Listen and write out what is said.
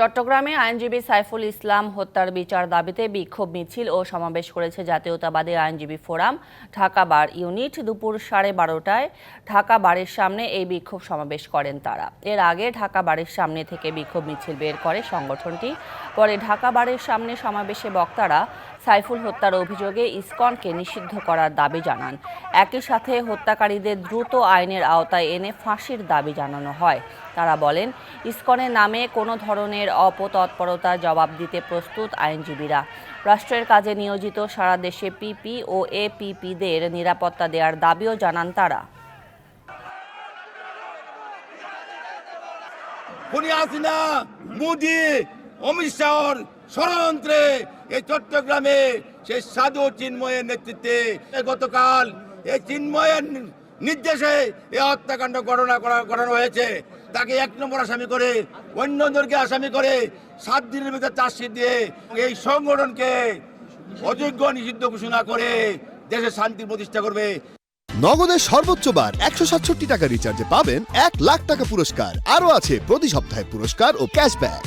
চট্টগ্রামে আইনজীবী সাইফুল ইসলাম হত্যার বিচার দাবিতে বিক্ষোভ মিছিল ও সমাবেশ করেছে জাতীয়তাবাদী আইনজীবী ফোরাম, ঢাকা বার ইউনিট। দুপুর সাড়ে বারোটায় ঢাকা বারের সামনে এই বিক্ষোভ সমাবেশ করেন তারা। এর আগে ঢাকা বারের সামনে থেকে বিক্ষোভ মিছিল বের করে সংগঠনটি। পরে ঢাকা বারের সামনে সমাবেশে বক্তারা সাইফুল হত্যার অভিযোগে ইসকনকে নিষিদ্ধ করার দাবি জানান। একই সাথে হত্যাকারীদের দ্রুত আইনের আওতায় এনে ফাঁসির দাবি জানানো হয়। তারা বলেন, ইসকনের নামে কোনো ধরনের অপতৎপরতার জবাব দিতে প্রস্তুত আইনজীবীরা। রাষ্ট্রের কাজে নিয়োজিত সারা দেশে পিপি ও এপিপিদের নিরাপত্তা দেওয়ার দাবিও জানান তারা। খুনি অমিত শাহর ষড়যন্ত্রে এই চট্টগ্রামে সেই সাধু চিন্ময়ের নেতৃত্বে গতকাল এই চিন্ময়ের নির্দেশে এই হত্যাকাণ্ড করা করানো হয়েছে। তাকে এক নম্বর আসামি করে অন্যদেরকে আসামি করে সাত দিনের ভিতরে চার্জশিট দিয়ে এই সংগঠনকে অযোগ্য নিষিদ্ধ ঘোষণা করে দেশে শান্তি প্রতিষ্ঠা করবে। নগদের সর্বোচ্চ বার একশো সাতষট্টি টাকা রিচার্জে পাবেন এক লাখ টাকা পুরস্কার। আরও আছে প্রতি সপ্তাহে পুরস্কার ও ক্যাশব্যাক